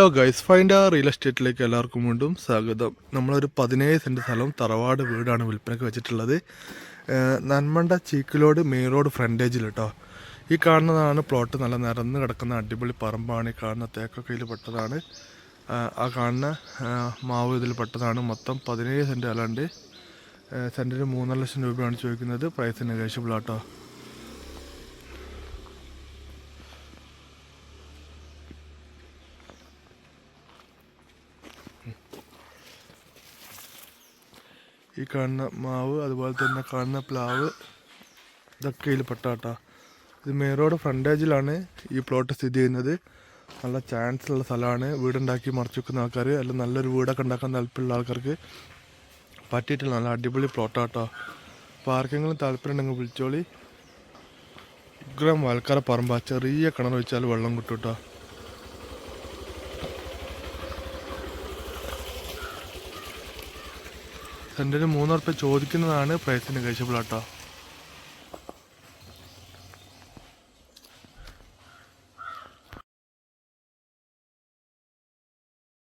Hello guys find real എസ്റ്റേറ്റിലേക്ക് എല്ലാവർക്കും വീണ്ടും സ്വാഗതം. നമ്മളൊരു പതിനേഴ് സെന്റ് സ്ഥലം തറവാട് വീടാണ് വിൽപ്പനയ്ക്ക് വെച്ചിട്ടുള്ളത്. നന്മണ്ട ചീക്കിലോട് മെയിൻ റോഡ് ഫ്രണ്ടേജിൽ കേട്ടോ ഈ കാണുന്നതാണ് പ്ലോട്ട് നല്ല നിരന്ന് കിടക്കുന്ന അടിപൊളി പറമ്പാണ്. ഈ കാണുന്ന തേക്കൊക്കയിൽ പെട്ടതാണ്. ആ കാണുന്ന മാവ് ഇതിൽ പെട്ടതാണ്. മൊത്തം പതിനേഴ് സെന്റ് അല്ലാണ്ട് സെന്റിന് മൂന്നര ലക്ഷം രൂപയാണ് ചോദിക്കുന്നത്. പ്രൈസ് നെഗോഷ്യബിൾ ആട്ടോ ഈ കാണുന്ന മാവ് അതുപോലെ തന്നെ കാണുന്ന പ്ലാവ് ഇതൊക്കെ ഇതിൽ പെട്ടാട്ടാ. ഇത് മെയിൻ റോഡ് ഫ്രണ്ടേജിലാണ് ഈ പ്ലോട്ട് സ്ഥിതി ചെയ്യുന്നത്. നല്ല ചാൻസ് ഉള്ള സ്ഥലമാണ്. വീടുണ്ടാക്കി മറച്ചു വെക്കുന്ന ആൾക്കാർ അല്ല നല്ലൊരു വീടൊക്കെ ഉണ്ടാക്കാൻ താല്പര്യമുള്ള ആൾക്കാർക്ക് പറ്റിയിട്ടുള്ള നല്ല അടിപൊളി പ്ലോട്ടാട്ടോ അപ്പോൾ ആർക്കെങ്കിലും താല്പര്യം ഉണ്ടെങ്കിൽ വിളിച്ചോളി. ഉഗ്രം വാൽക്കാര പറമ്പ ചെറിയ കിണർ വെച്ചാൽ വെള്ളം കിട്ടും കേട്ടോ സെന്റിന് മൂന്ന് ഉറുപ്പ്യ ചോദിക്കുന്നതാണ് പ്രൈസിന് കഴിച്ചപ്പോൾ കേട്ടോ